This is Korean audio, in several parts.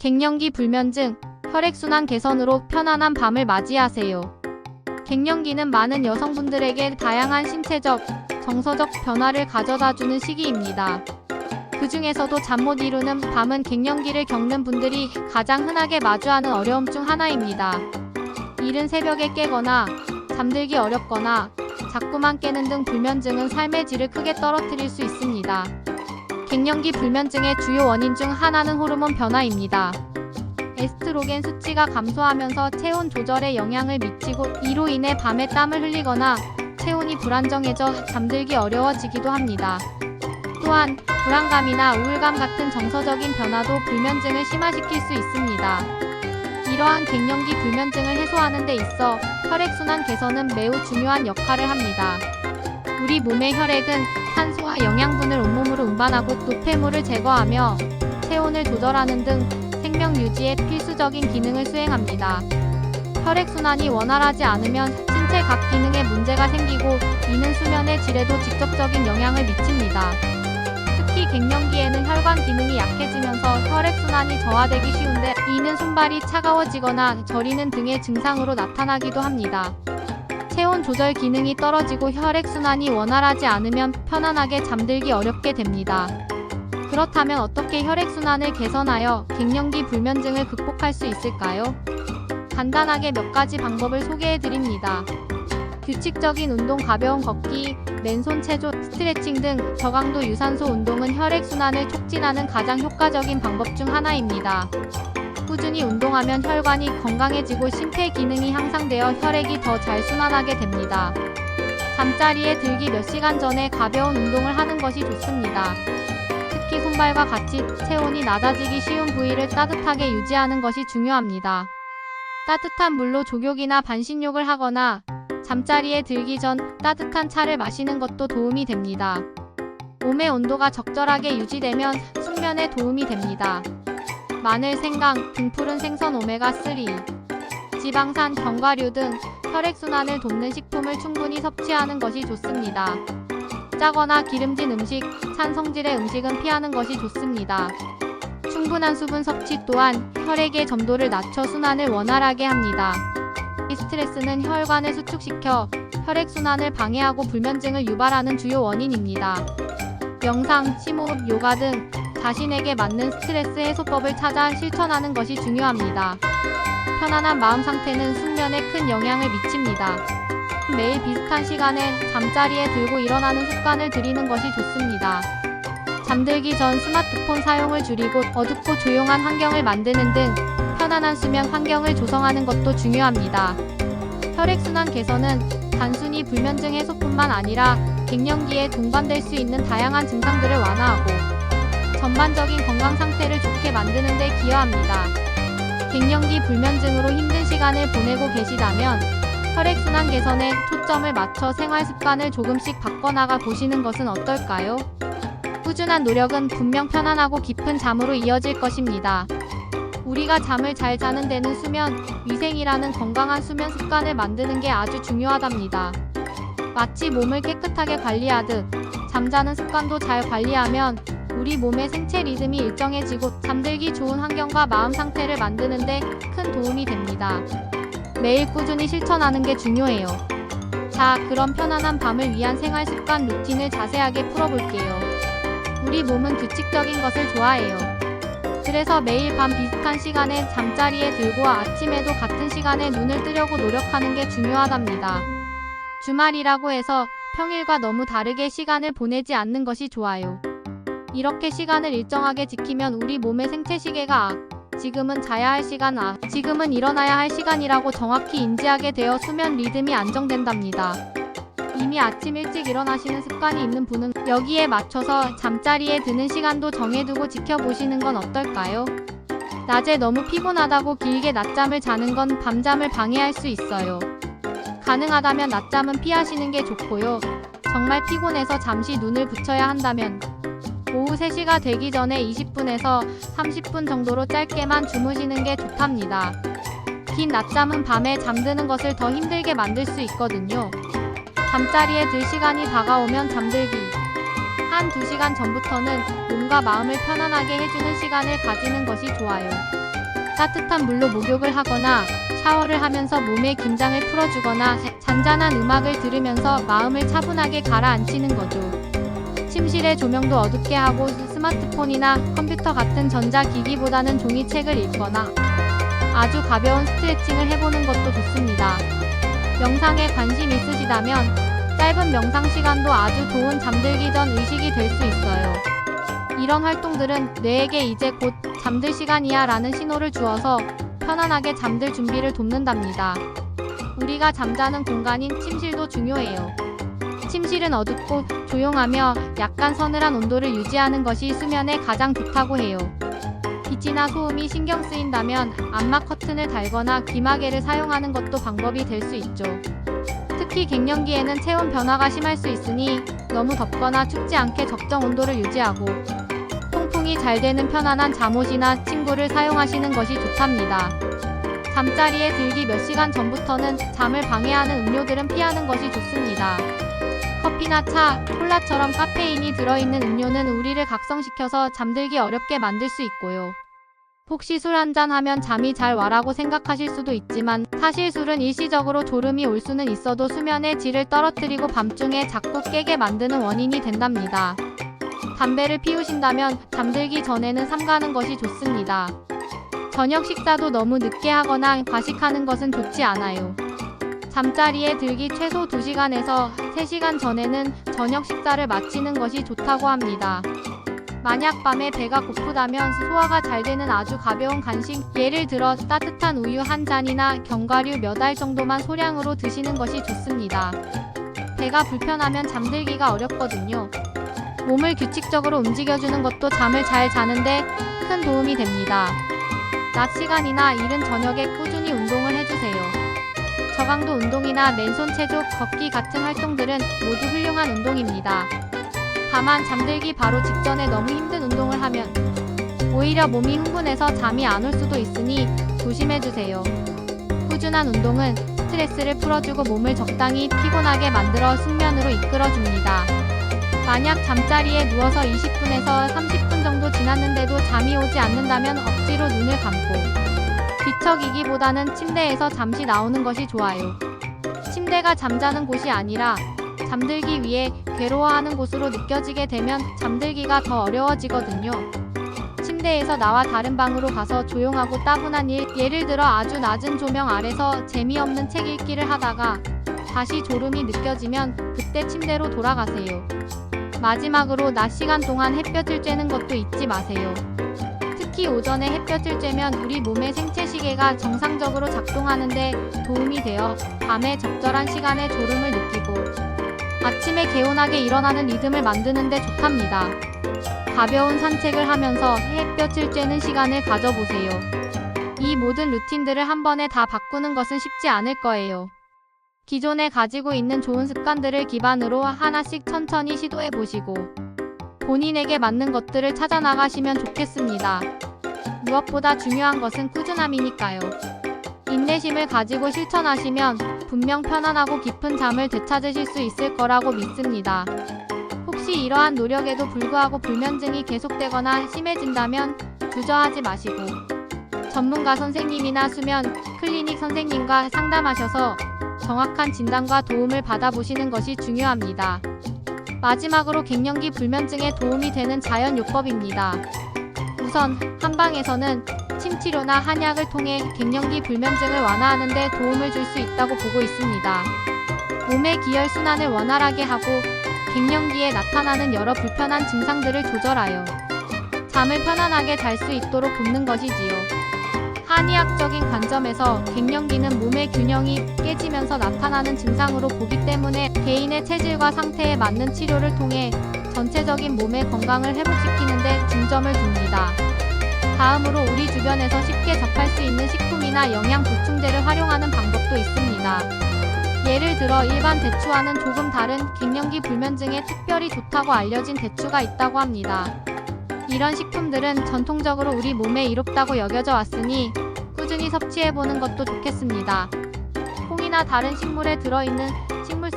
갱년기 불면증, 혈액순환 개선으로 편안한 밤을 맞이하세요. 갱년기는 많은 여성분들에게 다양한 신체적, 정서적 변화를 가져다주는 시기입니다. 그 중에서도 잠 못 이루는 밤은 갱년기를 겪는 분들이 가장 흔하게 마주하는 어려움 중 하나입니다. 이른 새벽에 깨거나 잠들기 어렵거나 자꾸만 깨는 등 불면증은 삶의 질을 크게 떨어뜨릴 수 있습니다. 갱년기 불면증의 주요 원인 중 하나는 호르몬 변화입니다. 에스트로겐 수치가 감소하면서 체온 조절에 영향을 미치고 이로 인해 밤에 땀을 흘리거나 체온이 불안정해져 잠들기 어려워지기도 합니다. 또한 불안감이나 우울감 같은 정서적인 변화도 불면증을 심화시킬 수 있습니다. 이러한 갱년기 불면증을 해소하는 데 있어 혈액순환 개선은 매우 중요한 역할을 합니다. 우리 몸의 혈액은 산소와 영양분을 온몸으로 운반하고 노폐물을 제거하며 체온을 조절하는 등 생명 유지에 필수적인 기능을 수행합니다. 혈액순환이 원활하지 않으면 신체 각 기능에 문제가 생기고 이는 수면의 질에도 직접적인 영향을 미칩니다. 특히 갱년기에는 혈관 기능이 약해지면서 혈액순환이 저하되기 쉬운데 이는 손발이 차가워지거나 저리는 등의 증상으로 나타나기도 합니다. 체온 조절 기능이 떨어지고 혈액순환이 원활하지 않으면 편안하게 잠들기 어렵게 됩니다. 그렇다면 어떻게 혈액순환을 개선하여 갱년기 불면증을 극복할 수 있을까요? 간단하게 몇 가지 방법을 소개해 드립니다. 규칙적인 운동, 가벼운 걷기, 맨손 체조, 스트레칭 등 저강도 유산소 운동은 혈액순환을 촉진하는 가장 효과적인 방법 중 하나입니다. 꾸준히 운동하면 혈관이 건강해지고 심폐 기능이 향상되어 혈액이 더 잘 순환하게 됩니다. 잠자리에 들기 몇 시간 전에 가벼운 운동을 하는 것이 좋습니다. 특히 손발과 같이 체온이 낮아지기 쉬운 부위를 따뜻하게 유지하는 것이 중요합니다. 따뜻한 물로 족욕이나 반신욕을 하거나 잠자리에 들기 전 따뜻한 차를 마시는 것도 도움이 됩니다. 몸의 온도가 적절하게 유지되면 숙면에 도움이 됩니다. 마늘, 생강, 등푸른 생선 오메가3, 지방산, 견과류 등 혈액순환을 돕는 식품을 충분히 섭취하는 것이 좋습니다. 짜거나 기름진 음식, 찬 성질의 음식은 피하는 것이 좋습니다. 충분한 수분 섭취 또한 혈액의 점도를 낮춰 순환을 원활하게 합니다. 이 스트레스는 혈관을 수축시켜 혈액순환을 방해하고 불면증을 유발하는 주요 원인입니다. 명상, 심호흡, 요가 등 자신에게 맞는 스트레스 해소법을 찾아 실천하는 것이 중요합니다. 편안한 마음 상태는 숙면에 큰 영향을 미칩니다. 매일 비슷한 시간에 잠자리에 들고 일어나는 습관을 들이는 것이 좋습니다. 잠들기 전 스마트폰 사용을 줄이고 어둡고 조용한 환경을 만드는 등 편안한 수면 환경을 조성하는 것도 중요합니다. 혈액순환 개선은 단순히 불면증 해소뿐만 아니라 갱년기에 동반될 수 있는 다양한 증상들을 완화하고 전반적인 건강 상태를 좋게 만드는 데 기여합니다. 갱년기 불면증으로 힘든 시간을 보내고 계시다면 혈액순환 개선에 초점을 맞춰 생활 습관을 조금씩 바꿔나가 보시는 것은 어떨까요? 꾸준한 노력은 분명 편안하고 깊은 잠으로 이어질 것입니다. 우리가 잠을 잘 자는 데는 수면, 위생이라는 건강한 수면 습관을 만드는 게 아주 중요하답니다. 마치 몸을 깨끗하게 관리하듯 잠자는 습관도 잘 관리하면 우리 몸의 생체 리듬이 일정해지고 잠들기 좋은 환경과 마음 상태를 만드는데 큰 도움이 됩니다. 매일 꾸준히 실천하는 게 중요해요. 자, 그럼 편안한 밤을 위한 생활 습관 루틴을 자세하게 풀어볼게요. 우리 몸은 규칙적인 것을 좋아해요. 그래서 매일 밤 비슷한 시간에 잠자리에 들고 아침에도 같은 시간에 눈을 뜨려고 노력하는 게 중요하답니다. 주말이라고 해서 평일과 너무 다르게 시간을 보내지 않는 것이 좋아요. 이렇게 시간을 일정하게 지키면 우리 몸의 생체 시계가 아, 지금은 자야 할 시간 아, 지금은 일어나야 할 시간이라고 정확히 인지하게 되어 수면 리듬이 안정된답니다. 이미 아침 일찍 일어나시는 습관이 있는 분은 여기에 맞춰서 잠자리에 드는 시간도 정해두고 지켜보시는 건 어떨까요? 낮에 너무 피곤하다고 길게 낮잠을 자는 건 밤잠을 방해할 수 있어요. 가능하다면 낮잠은 피하시는 게 좋고요. 정말 피곤해서 잠시 눈을 붙여야 한다면 오후 3시가 되기 전에 20분에서 30분 정도로 짧게만 주무시는 게 좋답니다. 긴 낮잠은 밤에 잠드는 것을 더 힘들게 만들 수 있거든요. 잠자리에 들 시간이 다가오면 잠들기. 한 2시간 전부터는 몸과 마음을 편안하게 해주는 시간을 가지는 것이 좋아요. 따뜻한 물로 목욕을 하거나 샤워를 하면서 몸의 긴장을 풀어주거나 잔잔한 음악을 들으면서 마음을 차분하게 가라앉히는 거죠. 침실의 조명도 어둡게 하고 스마트폰이나 컴퓨터 같은 전자기기보다는 종이책을 읽거나 아주 가벼운 스트레칭을 해보는 것도 좋습니다. 명상에 관심 있으시다면 짧은 명상 시간도 아주 좋은 잠들기 전 의식이 될 수 있어요. 이런 활동들은 뇌에게 이제 곧 잠들 시간이야 라는 신호를 주어서 편안하게 잠들 준비를 돕는답니다. 우리가 잠자는 공간인 침실도 중요해요. 침실은 어둡고 조용하며 약간 서늘한 온도를 유지하는 것이 수면에 가장 좋다고 해요. 빛이나 소음이 신경 쓰인다면 암막 커튼을 달거나 귀마개를 사용하는 것도 방법이 될 수 있죠. 특히 갱년기에는 체온 변화가 심할 수 있으니 너무 덥거나 춥지 않게 적정 온도를 유지하고 통풍이 잘 되는 편안한 잠옷이나 침구를 사용하시는 것이 좋답니다. 잠자리에 들기 몇 시간 전부터는 잠을 방해하는 음료들은 피하는 것이 좋습니다. 커피나 차, 콜라처럼 카페인이 들어있는 음료는 우리를 각성시켜서 잠들기 어렵게 만들 수 있고요. 혹시 술 한잔 하면 잠이 잘 와라고 생각하실 수도 있지만 사실 술은 일시적으로 졸음이 올 수는 있어도 수면의 질을 떨어뜨리고 밤중에 자꾸 깨게 만드는 원인이 된답니다. 담배를 피우신다면 잠들기 전에는 삼가는 것이 좋습니다. 저녁 식사도 너무 늦게 하거나 과식하는 것은 좋지 않아요. 잠자리에 들기 최소 2시간에서 3시간 전에는 저녁 식사를 마치는 것이 좋다고 합니다. 만약 밤에 배가 고프다면 소화가 잘 되는 아주 가벼운 간식, 예를 들어 따뜻한 우유 한 잔이나 견과류 몇 알 정도만 소량으로 드시는 것이 좋습니다. 배가 불편하면 잠들기가 어렵거든요. 몸을 규칙적으로 움직여주는 것도 잠을 잘 자는데 큰 도움이 됩니다. 낮 시간이나 이른 저녁에 꾸준히 해주세요. 저강도 운동이나 맨손 체조, 걷기 같은 활동들은 모두 훌륭한 운동입니다. 다만 잠들기 바로 직전에 너무 힘든 운동을 하면 오히려 몸이 흥분해서 잠이 안 올 수도 있으니 조심해주세요. 꾸준한 운동은 스트레스를 풀어주고 몸을 적당히 피곤하게 만들어 숙면으로 이끌어줍니다. 만약 잠자리에 누워서 20분에서 30분 정도 지났는데도 잠이 오지 않는다면 억지로 눈을 감고 뒤척이기보다는 침대에서 잠시 나오는 것이 좋아요. 침대가 잠자는 곳이 아니라 잠들기 위해 괴로워하는 곳으로 느껴지게 되면 잠들기가 더 어려워지거든요. 침대에서 나와 다른 방으로 가서 조용하고 따분한 일, 예를 들어 아주 낮은 조명 아래서 재미없는 책 읽기를 하다가 다시 졸음이 느껴지면 그때 침대로 돌아가세요. 마지막으로 낮 시간 동안 햇볕을 쬐는 것도 잊지 마세요. 특히 오전에 햇볕을 쬐면 우리 몸의 생체 시계가 정상적으로 작동하는데 도움이 되어 밤에 적절한 시간에 졸음을 느끼고 아침에 개운하게 일어나는 리듬을 만드는데 좋답니다. 가벼운 산책을 하면서 햇볕을 쬐는 시간을 가져보세요. 이 모든 루틴들을 한 번에 다 바꾸는 것은 쉽지 않을 거예요. 기존에 가지고 있는 좋은 습관들을 기반으로 하나씩 천천히 시도해 보시고 본인에게 맞는 것들을 찾아 나가시면 좋겠습니다. 무엇보다 중요한 것은 꾸준함이니까요. 인내심을 가지고 실천하시면 분명 편안하고 깊은 잠을 되찾으실 수 있을 거라고 믿습니다. 혹시 이러한 노력에도 불구하고 불면증이 계속되거나 심해진다면 주저하지 마시고 전문가 선생님이나 수면 클리닉 선생님과 상담하셔서 정확한 진단과 도움을 받아보시는 것이 중요합니다. 마지막으로 갱년기 불면증에 도움이 되는 자연 요법입니다. 우선 한방에서는 침치료나 한약을 통해 갱년기 불면증을 완화하는 데 도움을 줄 수 있다고 보고 있습니다. 몸의 기혈 순환을 원활하게 하고 갱년기에 나타나는 여러 불편한 증상들을 조절하여 잠을 편안하게 잘 수 있도록 돕는 것이지요. 한의학적인 관점에서 갱년기는 몸의 균형이 깨지면서 나타나는 증상으로 보기 때문에 개인의 체질과 상태에 맞는 치료를 통해 전체적인 몸의 건강을 회복시키는데 중점을 둡니다. 다음으로 우리 주변에서 쉽게 접할 수 있는 식품이나 영양 보충제를 활용하는 방법도 있습니다. 예를 들어 일반 대추와는 조금 다른 갱년기 불면증에 특별히 좋다고 알려진 대추가 있다고 합니다. 이런 식품들은 전통적으로 우리 몸에 이롭다고 여겨져 왔으니 꾸준히 섭취해보는 것도 좋겠습니다. 콩이나 다른 식물에 들어있는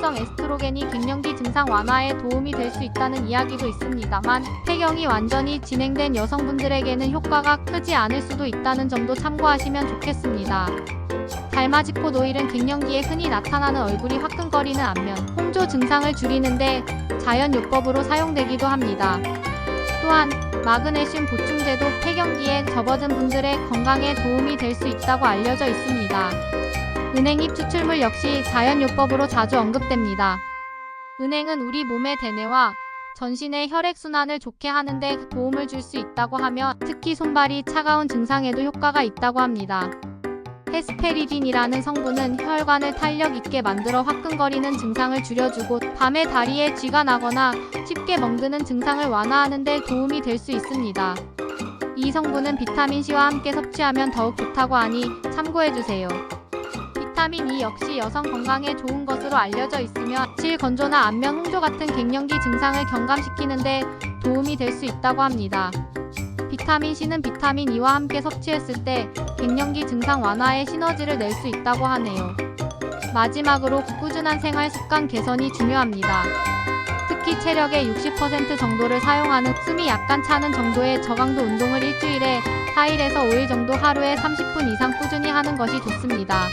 효소성 에스트로겐이 갱년기 증상 완화에 도움이 될 수 있다는 이야기도 있습니다만 폐경이 완전히 진행된 여성분들에게는 효과가 크지 않을 수도 있다는 점도 참고하시면 좋겠습니다. 달마지코 오일은 갱년기에 흔히 나타나는 얼굴이 화끈거리는 안면, 홍조 증상을 줄이는데 자연요법으로 사용되기도 합니다. 또한 마그네슘 보충제도 폐경기에 접어든 분들의 건강에 도움이 될 수 있다고 알려져 있습니다. 은행잎 추출물 역시 자연요법으로 자주 언급됩니다. 은행은 우리 몸의 대뇌와 전신의 혈액순환을 좋게 하는데 도움을 줄 수 있다고 하며 특히 손발이 차가운 증상에도 효과가 있다고 합니다. 헤스페리딘이라는 성분은 혈관을 탄력 있게 만들어 화끈거리는 증상을 줄여주고 밤에 다리에 쥐가 나거나 쉽게 멍드는 증상을 완화하는 데 도움이 될 수 있습니다. 이 성분은 비타민C와 함께 섭취하면 더욱 좋다고 하니 참고해주세요. 비타민 E 역시 여성 건강에 좋은 것으로 알려져 있으며 질 건조나 안면 홍조 같은 갱년기 증상을 경감시키는데 도움이 될 수 있다고 합니다. 비타민 C는 비타민 E와 함께 섭취했을 때 갱년기 증상 완화에 시너지를 낼 수 있다고 하네요. 마지막으로 꾸준한 생활 습관 개선이 중요합니다. 특히 체력의 60% 정도를 사용하는 숨이 약간 차는 정도의 저강도 운동을 일주일에 4일에서 5일 정도 하루에 30분 이상 꾸준히 하는 것이 좋습니다.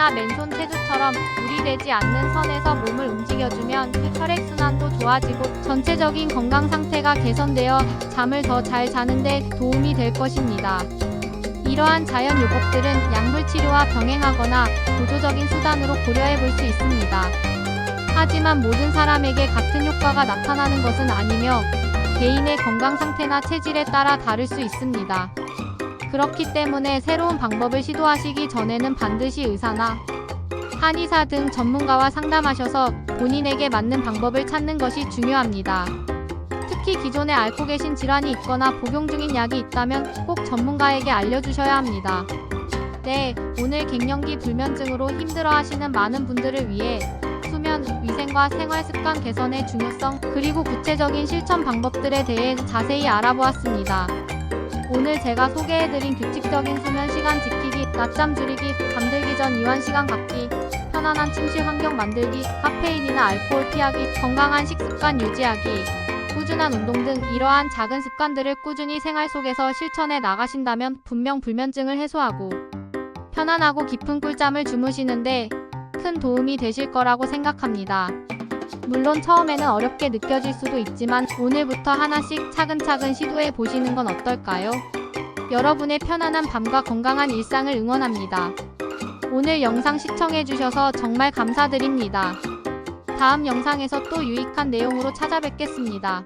걷기나 맨손 체조처럼 무리되지 않는 선에서 몸을 움직여주면 혈액순환도 좋아지고 전체적인 건강 상태가 개선되어 잠을 더 잘 자는데 도움이 될 것입니다. 이러한 자연 요법들은 약물 치료와 병행하거나 보조적인 수단으로 고려해 볼 수 있습니다. 하지만 모든 사람에게 같은 효과가 나타나는 것은 아니며 개인의 건강 상태나 체질에 따라 다를 수 있습니다. 그렇기 때문에 새로운 방법을 시도하시기 전에는 반드시 의사나 한의사 등 전문가와 상담하셔서 본인에게 맞는 방법을 찾는 것이 중요합니다. 특히 기존에 앓고 계신 질환이 있거나 복용 중인 약이 있다면 꼭 전문가에게 알려주셔야 합니다. 네, 오늘 갱년기 불면증으로 힘들어 하시는 많은 분들을 위해 수면, 위생과 생활 습관 개선의 중요성, 그리고 구체적인 실천 방법들에 대해 자세히 알아보았습니다. 오늘 제가 소개해드린 규칙적인 수면 시간 지키기, 낮잠 줄이기, 잠들기 전 이완 시간 갖기, 편안한 침실 환경 만들기, 카페인이나 알코올 피하기, 건강한 식습관 유지하기, 꾸준한 운동 등 이러한 작은 습관들을 꾸준히 생활 속에서 실천해 나가신다면 분명 불면증을 해소하고 편안하고 깊은 꿀잠을 주무시는데 큰 도움이 되실 거라고 생각합니다. 물론 처음에는 어렵게 느껴질 수도 있지만 오늘부터 하나씩 차근차근 시도해 보시는 건 어떨까요? 여러분의 편안한 밤과 건강한 일상을 응원합니다. 오늘 영상 시청해 주셔서 정말 감사드립니다. 다음 영상에서 또 유익한 내용으로 찾아뵙겠습니다.